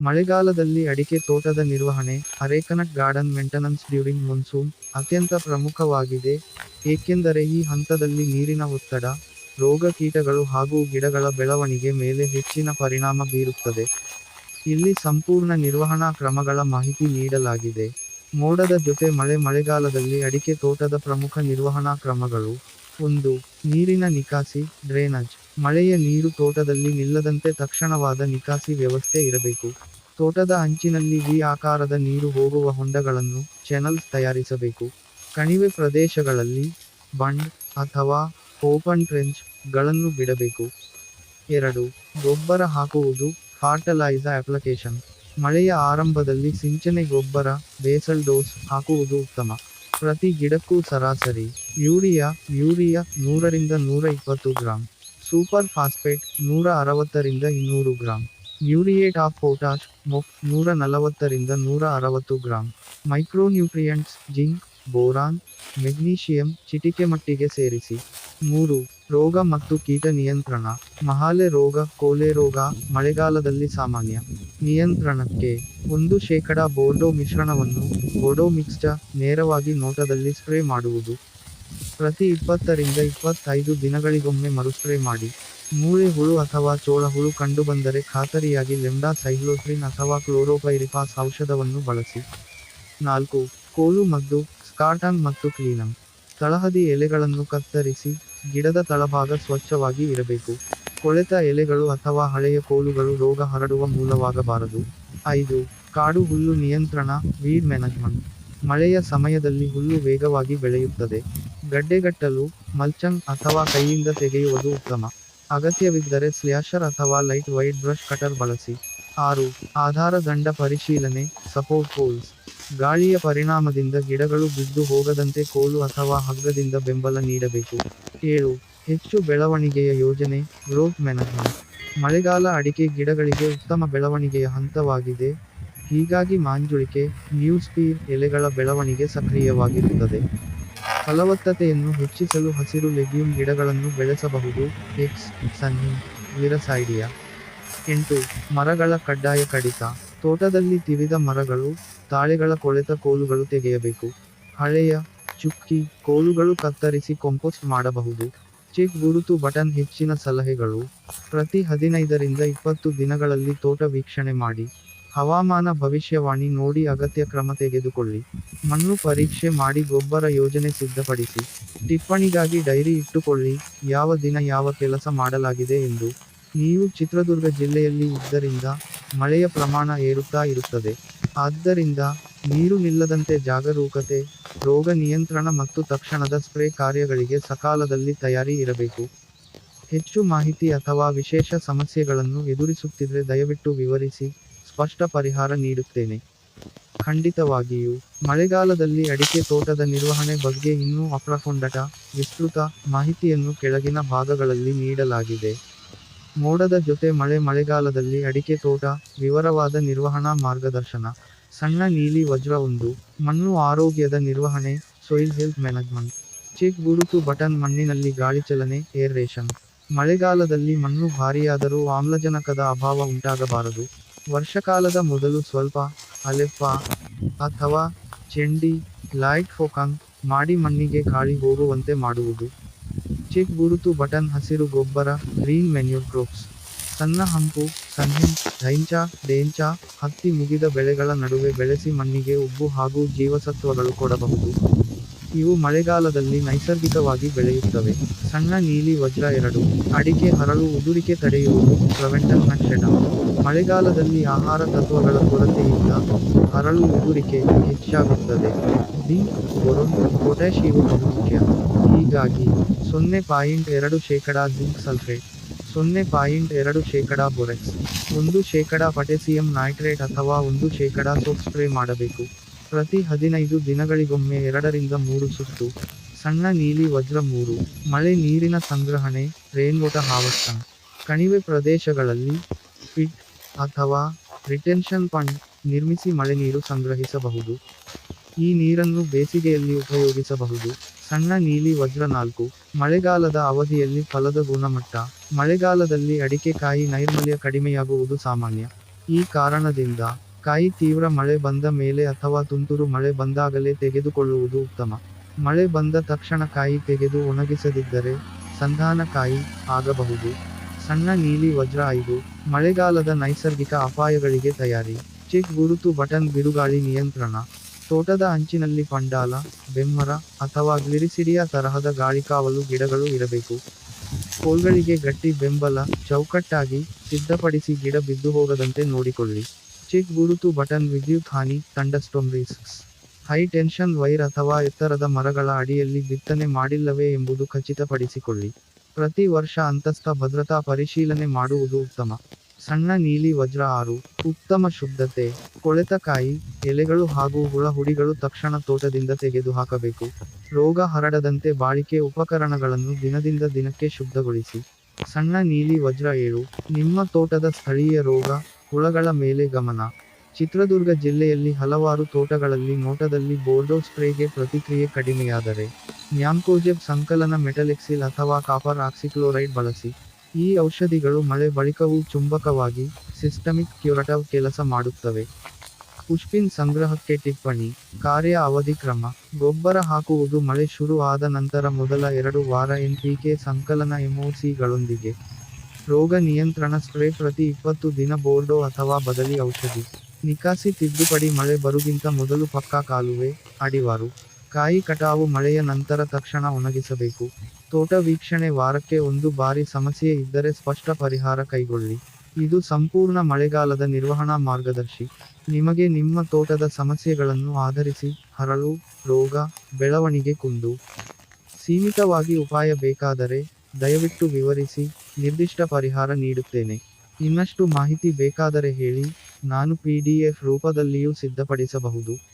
ಮಳೆಗಾಲದಲ್ಲಿ ಅಡಿಕೆ ತೋಟದ ನಿರ್ವಹಣೆ, arecanut garden maintenance during monsoon, ಅತ್ಯಂತ ಪ್ರಮುಖವಾಗಿದೆ, ಏಕೆಂದರೆ ಈ ಹಂತದಲ್ಲಿ ನೀರಿನ ಒತ್ತಡ, ರೋಗ ಕೀಟಗಳು ಹಾಗೂ ಗಿಡಗಳ ಬೆಳವಣಿಗೆ ಮೇಲೆ ಹೆಚ್ಚಿನ ಪರಿಣಾಮ ಬೀರುತ್ತದೆ. ಇಲ್ಲಿ ಸಂಪೂರ್ಣ ನಿರ್ವಹಣಾ ಕ್ರಮಗಳ ಮಾಹಿತಿ ನೀಡಲಾಗಿದೆ. ಮೋಡದ ಜೊತೆ ಮಳೆ ಮಳೆಗಾಲದಲ್ಲಿ ಅಡಿಕೆ ತೋಟದ ಪ್ರಮುಖ ನಿರ್ವಹಣಾ ಕ್ರಮಗಳು, ಒಂದು, ನೀರಿನ ನಿಕಾಸಿ, ಡ್ರೇನೇಜ್. ಮಳೆಯ ನೀರು ತೋಟದಲ್ಲಿ ನಿಲ್ಲದಂತೆ ತಕ್ಷಣವಾದ ನಿಕಾಸಿ ವ್ಯವಸ್ಥೆ ಇರಬೇಕು. ತೋಟದ ಅಂಚಿನಲ್ಲಿ ವಿ ಆಕಾರದ ನೀರು ಹೋಗುವ ಹೊಂಡಗಳನ್ನು ಚಾನಲ್ಸ್ ತಯಾರಿಸಬೇಕು. ಕಣಿವೆ ಪ್ರದೇಶಗಳಲ್ಲಿ ಬಂಡ್ ಅಥವಾ ಓಪನ್ ಟ್ರೆಂಚ್ಗಳನ್ನು ಬಿಡಬೇಕು. ಎರಡು, ಗೊಬ್ಬರ ಹಾಕುವುದು ಫಾರ್ಟಲೈಸ ಅಪ್ಲಿಕೇಶನ್ ಮಳೆಯ ಆರಂಭದಲ್ಲಿ ಸಿಂಚನೆ ಗೊಬ್ಬರ, ಬೇಸಲ್ ಡೋಸ್ ಹಾಕುವುದು ಉತ್ತಮ. ಪ್ರತಿ ಗಿಡಕ್ಕೂ ಸರಾಸರಿ. ಯೂರಿಯಾ ಯೂರಿಯಾ ನೂರರಿಂದ ನೂರ ಇಪ್ಪತ್ತು ಗ್ರಾಂ. ಸೂಪರ್ ಫಾಸ್ಫೇಟ್ ನೂರ ಅರವತ್ತರಿಂದ ಇನ್ನೂರು gram. Muriate of potash MOP, ನೂರ ನಲವತ್ತರಿಂದ ನೂರ ಅರವತ್ತು gram. Micronutrients, zinc, boron, magnesium ಚಿಟಿಕೆ ಮಟ್ಟಿಗೆ ಸೇರಿಸಿ. ಮೂರು, ರೋಗ ಮತ್ತು ಕೀಟ ನಿಯಂತ್ರಣ. ಮಹಾಲೆ ರೋಗ, ಕೋಲೆ ರೋಗ, ಮಳೆಗಾಲದಲ್ಲಿ ಸಾಮಾನ್ಯ ನಿಯಂತ್ರಣಕ್ಕೆ ಒಂದು ಶೇಕಡ ಬೋರ್ಡೋ ಮಿಶ್ರಣವನ್ನು ಬೋರ್ಡೋ ಮಿಕ್ಸ್ಚರ್ ನೇರವಾಗಿ ನೋಟದಲ್ಲಿ ಸ್ಪ್ರೇ ಮಾಡುವುದು. ಪ್ರತಿ ಇಪ್ಪತ್ತರಿಂದ ಇಪ್ಪತ್ತೈದು ದಿನಗಳಿಗೊಮ್ಮೆ ಮರುಸ್ಪ್ರೇ ಮಾಡಿ. ಮೂಳೆ ಹುಳು ಅಥವಾ ಚೋಳ ಹುಳು ಕಂಡುಬಂದರೆ ಖಾತರಿಯಾಗಿ ಲೆಂಡಾ ಸೈಕ್ಲೋಟ್ರಿನ್ ಅಥವಾ ಕ್ಲೋರೋಪೈರಿಫಾಸ್ ಔಷಧವನ್ನು ಬಳಸಿ. ನಾಲ್ಕು, ಕೋಲು ಮದ್ದು ಸ್ಕಾಟನ್ ಮತ್ತು ಕ್ಲೀನಂ. ತಳಹದಿ ಎಲೆಗಳನ್ನು ಕತ್ತರಿಸಿ, ಗಿಡದ ತಳಭಾಗ ಸ್ವಚ್ಛವಾಗಿ ಇರಬೇಕು. ಕೊಳೆತ ಎಲೆಗಳು ಅಥವಾ ಹಳೆಯ ಕೋಲುಗಳು ರೋಗ ಹರಡುವ ಮೂಲವಾಗಬಾರದು. ಐದು, ಕಾಡು ಹುಲ್ಲು ನಿಯಂತ್ರಣ, ವೀಡ್ ಮ್ಯಾನೇಜ್ಮೆಂಟ್. ಮಳೆಯ ಸಮಯದಲ್ಲಿ ಹುಲ್ಲು ವೇಗವಾಗಿ ಬೆಳೆಯುತ್ತದೆ. ಗಡ್ಡೆಗಟ್ಟಲು ಮಲ್ಚಂಗ್ ಅಥವಾ ಕೈಯಿಂದ ತೆಗೆಯುವುದು ಉತ್ತಮ. ಅಗತ್ಯವಿದ್ದರೆ ಸ್ಲ್ಯಾಶರ್ ಅಥವಾ ಲೈಟ್ ವೈಟ್ ಬ್ರಷ್ ಕಟರ್ ಬಳಸಿ. ಆರು, ಆಧಾರ ದಂಡ ಪರಿಶೀಲನೆ, ಸಪೋರ್ಟ್ ಪೋಲ್ಸ್. ಗಾಳಿಯ ಪರಿಣಾಮದಿಂದ ಗಿಡಗಳು ಬಿದ್ದು ಹೋಗದಂತೆ ಕೋಲು ಅಥವಾ ಹಗ್ಗದಿಂದ ಬೆಂಬಲ ನೀಡಬೇಕು. ಏಳು, ಹೆಚ್ಚು ಬೆಳವಣಿಗೆಯ ಯೋಜನೆ, ಗ್ರೋತ್ ಮ್ಯಾನೇಜ್ಮೆಂಟ್. ಮಳೆಗಾಲ ಅಡಿಕೆ ಗಿಡಗಳಿಗೆ ಉತ್ತಮ ಬೆಳವಣಿಗೆಯ ಹಂತವಾಗಿದೆ. ಹೀಗಾಗಿ ಮಾಂಜುಳಿಕೆ ನ್ಯೂಸ್ಪೀರ್ ಎಲೆಗಳ ಬೆಳವಣಿಗೆ ಸಕ್ರಿಯವಾಗಿರುತ್ತದೆ. ಫಲವತ್ತತೆಯನ್ನು ಹೆಚ್ಚಿಸಲು ಹಸಿರು ಲೆಗ್ಯೂಮ್ ಗಿಡಗಳನ್ನು ಬೆಳೆಸಬಹುದು. ಎಕ್ಸ್ ಸನ್ನಿ ವಿರಸೈಡಿಯಾ ಎಂಟು, ಮರಗಳ ಕಡ್ಡಾಯ ಕಡಿತ. ತೋಟದಲ್ಲಿ ತಿವಿದ ಮರಗಳು, ತಾಳೆಗಳ ಕೊಳೆತ ಕೋಲುಗಳು ತೆಗೆಯಬೇಕು. ಹಳೆಯ, ಚುಕ್ಕಿ ಕೋಲುಗಳು ಕತ್ತರಿಸಿ ಕಾಂಪೋಸ್ಟ್ ಮಾಡಬಹುದು. ಚೆಕ್ ಗುರುತು ಬಟನ್ ಹೆಚ್ಚಿನ ಸಲಹೆಗಳು. ಪ್ರತಿ ಹದಿನೈದರಿಂದ ಇಪ್ಪತ್ತು ದಿನಗಳಲ್ಲಿ ತೋಟ ವೀಕ್ಷಣೆ ಮಾಡಿ. ಹವಾಮಾನ ಭವಿಷ್ಯವಾಣಿ ನೋಡಿ ಅಗತ್ಯ ಕ್ರಮ ತೆಗೆದುಕೊಳ್ಳಿ. ಮಣ್ಣು ಪರೀಕ್ಷೆ ಮಾಡಿ ಗೊಬ್ಬರ ಯೋಜನೆ ಸಿದ್ಧಪಡಿಸಿ. ಟಿಪ್ಪಣಿಗಾಗಿ ಡೈರಿ ಇಟ್ಟುಕೊಳ್ಳಿ. ಯಾವ ದಿನ ಯಾವ ಕೆಲಸ ಮಾಡಲಾಗಿದೆ ಎಂದು. ನೀವು ಚಿತ್ರದುರ್ಗ ಜಿಲ್ಲೆಯಲ್ಲಿ ಇದ್ದರಿಂದ ಮಳೆಯ ಪ್ರಮಾಣ ಏರುತ್ತಾ ಇರುತ್ತದೆ. ಆದ್ದರಿಂದ ನೀರು ನಿಲ್ಲದಂತೆ ಜಾಗರೂಕತೆ, ರೋಗ ನಿಯಂತ್ರಣ ಮತ್ತು ತಕ್ಷಣದ ಸ್ಪ್ರೇ ಕಾರ್ಯಗಳಿಗೆ ಸಕಾಲದಲ್ಲಿ ತಯಾರಿ ಇರಬೇಕು. ಹೆಚ್ಚು ಮಾಹಿತಿ ಅಥವಾ ವಿಶೇಷ ಸಮಸ್ಯೆಗಳನ್ನು ಎದುರಿಸುತ್ತಿದ್ದರೆ ದಯವಿಟ್ಟು ವಿವರಿಸಿ. ಸ್ಪಷ್ಟ ಪರಿಹಾರ ನೀಡುತ್ತೇನೆ. ಖಂಡಿತವಾಗಿಯೂ, ಮಳೆಗಾಲದಲ್ಲಿ ಅಡಿಕೆ ತೋಟದ ನಿರ್ವಹಣೆ ಬಗ್ಗೆ ಇನ್ನೂ ಅಪ್ರಕೊಂಡಟ ವಿಸ್ತೃತ ಮಾಹಿತಿಯನ್ನು ಕೆಳಗಿನ ಭಾಗಗಳಲ್ಲಿ ನೀಡಲಾಗಿದೆ. ಮೋಡದ ಜೊತೆ ಮಳೆ ಮಳೆಗಾಲದಲ್ಲಿ ಅಡಿಕೆ ತೋಟ, ವಿವರವಾದ ನಿರ್ವಹಣಾ ಮಾರ್ಗದರ್ಶನ, ಸಣ್ಣ ನೀಲಿ ವಜ್ರ ಒಂದು, ಮಣ್ಣು ಆರೋಗ್ಯದ ನಿರ್ವಹಣೆ ಸೊಯಿಲ್ ಹೆಲ್ತ್ ಮ್ಯಾನೇಜ್ಮೆಂಟ್ ಚೆಕ್ ಗುರುತು ಬಟನ್ ಮಣ್ಣಿನಲ್ಲಿ ಗಾಳಿ ಚಲನೆ ಏರ್ರೇಷನ್ ಮಳೆಗಾಲದಲ್ಲಿ ಮಣ್ಣು ಭಾರಿಯಾದರೂ ಆಮ್ಲಜನಕದ ಅಭಾವ ಉಂಟಾಗಬಾರದು. ವರ್ಷಕಾಲದ ಮೊದಲು ಸ್ವಲ್ಪ ಅಲೆಪ್ಪ ಅಥವಾ ಚೆಂಡಿ, ಲೈಟ್ ಫೋಕಂಗ್ ಮಾಡಿ ಮಣ್ಣಿಗೆ ಗಾಳಿ ಹೋಗುವಂತೆ ಮಾಡುವುದು. ಚೆಕ್ ಗುರುತು ಬಟನ್ ಹಸಿರು ಗೊಬ್ಬರ, ಗ್ರೀನ್ ಮೆನ್ಯೂರ್ ಕ್ರೋಪ್ಸ್. ಸಣ್ಣ ಹಂಪು ಸನ್ಹಿಂ ಧೈಂಚ ಡೇಂಚ ಹತ್ತಿ ಮುಗಿದ ಬೆಳೆಗಳ ನಡುವೆ ಬೆಳೆಸಿ ಮಣ್ಣಿಗೆ ಉಬ್ಬು ಹಾಗೂ ಜೀವಸತ್ವಗಳು ಕೊಡಬಹುದು. ಇವು ಮಳೆಗಾಲದಲ್ಲಿ ನೈಸರ್ಗಿಕವಾಗಿ ಬೆಳೆಯುತ್ತವೆ. ಸಣ್ಣ ನೀಲಿ ವಜ್ರ ಎರಡು. ಅಡಿಕೆ ಹರಳು ಉದುರಿಕೆ ತಡೆಯುವುದು ಪ್ರವೆಂಟನ್ ಅಕ್ಷಣ ಮಳೆಗಾಲದಲ್ಲಿ ಆಹಾರ ತತ್ವಗಳ ಕೊರತೆಯಿಂದ ಹರಳು ಉದುರಿಕೆ ಹೆಚ್ಚಾಗುತ್ತದೆ. ಡಿ, ಬೊರೊನ್ ಪೊಟ್ಯಾಶ್ ಇವು ಬಹುಮುಖ್ಯ ಹೀಗಾಗಿ ಸೊನ್ನೆ ಪಾಯಿಂಟ್ ಎರಡು ಶೇಕಡಾ ಜಿಂಕ್ ಸಲ್ಫೇಟ್ ಸೊನ್ನೆ ಪಾಯಿಂಟ್ ಎರಡು ಶೇಕಡಾ ಬೊರೆಕ್ಸ್ ಒಂದು ಶೇಕಡಾ ಪೊಟ್ಯಾಸಿಯಂ ನೈಟ್ರೇಟ್ ಅಥವಾ ಒಂದು ಶೇಕಡಾ ಸೋಪ್ ಸ್ಪ್ರೇ ಮಾಡಬೇಕು. ಪ್ರತಿ ಹದಿನೈದು ದಿನಗಳಿಗೊಮ್ಮೆ ಎರಡರಿಂದ ಮೂರು ಸುತ್ತು, ಸಣ್ಣ ನೀಲಿ ವಜ್ರ ಮೂರು, ಮಳೆ ನೀರಿನ ಸಂಗ್ರಹಣೆ, ರೇನ್ವೋಟ ಹಾವಸ್ತ ಕಣಿವೆ ಪ್ರದೇಶಗಳಲ್ಲಿ ಪಿಟ್ ಅಥವಾ ರಿಟೆನ್ಷನ್ ಪಂಡ್ ನಿರ್ಮಿಸಿ ಮಳೆ ನೀರು ಸಂಗ್ರಹಿಸಬಹುದು. ಈ ನೀರನ್ನು ಬೇಸಿಗೆಯಲ್ಲಿ ಉಪಯೋಗಿಸಬಹುದು. ಸಣ್ಣ ನೀಲಿ ವಜ್ರ ನಾಲ್ಕು, ಮಳೆಗಾಲದ ಅವಧಿಯಲ್ಲಿ ಫಲದ ಗುಣಮಟ್ಟ, ಮಳೆಗಾಲದಲ್ಲಿ ಅಡಿಕೆ ಕಾಯಿ ನೈರ್ಮಲ್ಯ ಕಡಿಮೆಯಾಗುವುದು ಸಾಮಾನ್ಯ. ಈ ಕಾರಣದಿಂದ ಕಾಯಿ ತೀವ್ರ ಮಳೆ ಬಂದ ಮೇಲೆ ಅಥವಾ ತುಂತುರು ಮಳೆ ಬಂದಾಗಲೇ ತೆಗೆದುಕೊಳ್ಳುವುದು ಉತ್ತಮ. ಮಳೆ ಬಂದ ತಕ್ಷಣ ಕಾಯಿ ತೆಗೆದು ಒಣಗಿಸದಿದ್ದರೆ ಸಂಧಾನ ಕಾಯಿ ಆಗಬಹುದು. ಸಣ್ಣ ನೀಲಿ ವಜ್ರ ಐದು. ಮಳೆಗಾಲದ ನೈಸರ್ಗಿಕ ಅಪಾಯಗಳಿಗೆ ತಯಾರಿ. ಚೆಕ್ ಗುರುತು ಬಟನ್ ಬಿರುಗಾಳಿ ನಿಯಂತ್ರಣ. ತೋಟದ ಅಂಚಿನಲ್ಲಿ ಪಂಡಾಲ, ಬೆಮ್ಮರ ಅಥವಾ ಗ್ಲಿರಿಸಿಡಿಯಾ ತರಹದ ಗಾಳಿಕಾವಲು ಗಿಡಗಳು ಇರಬೇಕು. ಕೋಲ್ಗಳಿಗೆ ಗಟ್ಟಿ ಬೆಂಬಲ, ಚೌಕಟ್ಟಾಗಿ ಸಿದ್ಧಪಡಿಸಿ ಗಿಡ ಬಿದ್ದು ಹೋಗದಂತೆ ನೋಡಿಕೊಳ್ಳಿ. ಚೆಕ್ ಗುರುತು ಬಟನ್ ವಿದ್ಯುತ್ ಹಾನಿ, thunderstorm risks high tension wire ಅಥವಾ ಎತ್ತರದ ಮರಗಳ ಅಡಿಯಲ್ಲಿ ಬಿತ್ತನೆ ಮಾಡಿಲ್ಲವೇ ಎಂಬುದು ಖಚಿತಪಡಿಸಿಕೊಳ್ಳಿ. ಪ್ರತಿ ವರ್ಷ ಅಂತಸ್ಥ ಭದ್ರತಾ ಪರಿಶೀಲನೆ ಮಾಡುವುದು ಉತ್ತಮ. ಸಣ್ಣ ನೀಲಿ ವಜ್ರ ಆರು, ಉತ್ತಮ ಶುದ್ಧತೆ, ಕೊಳೆತಕಾಯಿ, ಎಲೆಗಳು ಹಾಗೂ ಹುಳ ಹುಡಿಗಳು ತಕ್ಷಣ ತೋಟದಿಂದ ತೆಗೆದುಹಾಕಬೇಕು. ರೋಗ ಹರಡದಂತೆ ಬಾಳಿಕೆ ಉಪಕರಣಗಳನ್ನು ದಿನದಿಂದ ದಿನಕ್ಕೆ ಶುದ್ಧಗೊಳಿಸಿ. ಸಣ್ಣ ನೀಲಿ ವಜ್ರ ಏಳು, ನಿಮ್ಮ ತೋಟದ ಸ್ಥಳೀಯ ರೋಗ ಹುಳಗಳ ಮೇಲೆ ಗಮನ. ಚಿತ್ರದುರ್ಗ ಜಿಲ್ಲೆಯಲ್ಲಿ ಹಲವಾರು ತೋಟಗಳಲ್ಲಿ ನೋಟದಲ್ಲಿ ಬೋರ್ಡೋ ಸ್ಪ್ರೇಗೆ ಪ್ರತಿಕ್ರಿಯೆ ಕಡಿಮೆಯಾದರೆ ನ್ಯಾಂಕೋಜೆಬ್ ಸಂಕಲನ ಮೆಟಲೆಕ್ಸಿಲ್ ಅಥವಾ ಕಾಪರ್ ಆಕ್ಸಿಕ್ಲೋರೈಡ್ ಬಳಸಿ. ಈ ಔಷಧಿಗಳು ಮಳೆ ಬಳಿಕವೂ ಚುಂಬಕವಾಗಿ, ಸಿಸ್ಟಮಿಕ್ ಕ್ಯೂರಟವ್ ಕೆಲಸ ಮಾಡುತ್ತವೆ. ಪುಷ್ಪಿನ್ ಸಂಗ್ರಹಕ್ಕೆ ಟಿಪ್ಪಣಿ, ಕಾರ್ಯ ಅವಧಿ ಕ್ರಮ, ಗೊಬ್ಬರ ಹಾಕುವುದು ಮಳೆ ಶುರು ಆದ ನಂತರ ಮೊದಲ ಎರಡು ವಾರ ಎನ್ಪಿಕೆ ಸಂಕಲನ ಎಂಒಸಿಗಳೊಂದಿಗೆ ರೋಗ ನಿಯಂತ್ರಣ ಸ್ಪ್ರೇ ಪ್ರತಿ ಇಪ್ಪತ್ತು ದಿನ ಬೋರ್ಡೋ ಅಥವಾ ಬದಲಿ ಔಷಧಿ. ನಿಕಾಸಿ ತಿದ್ದುಪಡಿ ಮಳೆ ಬರುಗಿಂತ ಮೊದಲು ಪಕ್ಕಾ ಕಾಲುವೆ, ಅಡಿವಾರು, ಕಾಯಿ ಕಟಾವು ಮಳೆಯ ನಂತರ ತಕ್ಷಣ ಒಣಗಿಸಬೇಕು. ತೋಟ ವೀಕ್ಷಣೆ ವಾರಕ್ಕೆ ಒಂದು ಬಾರಿ ಸಮಸ್ಯೆ ಇದ್ದರೆ ಸ್ಪಷ್ಟ ಪರಿಹಾರ ಕೈಗೊಳ್ಳಿ. ಇದು ಸಂಪೂರ್ಣ ಮಳೆಗಾಲದ ನಿರ್ವಹಣಾ ಮಾರ್ಗದರ್ಶಿ. ನಿಮಗೆ ನಿಮ್ಮ ತೋಟದ ಸಮಸ್ಯೆಗಳನ್ನು ಆಧರಿಸಿ ಹರಳು, ರೋಗ, ಬೆಳವಣಿಗೆ ಕುಂದು. ಸೀಮಿತವಾಗಿ ಉಪಾಯ ಬೇಕಾದರೆ ದಯವಿಟ್ಟು ವಿವರಿಸಿ, ನಿರ್ದಿಷ್ಟ ಪರಿಹಾರ ನೀಡುತ್ತೇನೆ. ಇನ್ನಷ್ಟು ಮಾಹಿತಿ ಬೇಕಾದರೆ ಹೇಳಿ, ನಾನು ಪಿ ಡಿ ಎಫ್ ರೂಪದಲ್ಲಿಯೂ ಸಿದ್ಧಪಡಿಸಬಹುದು.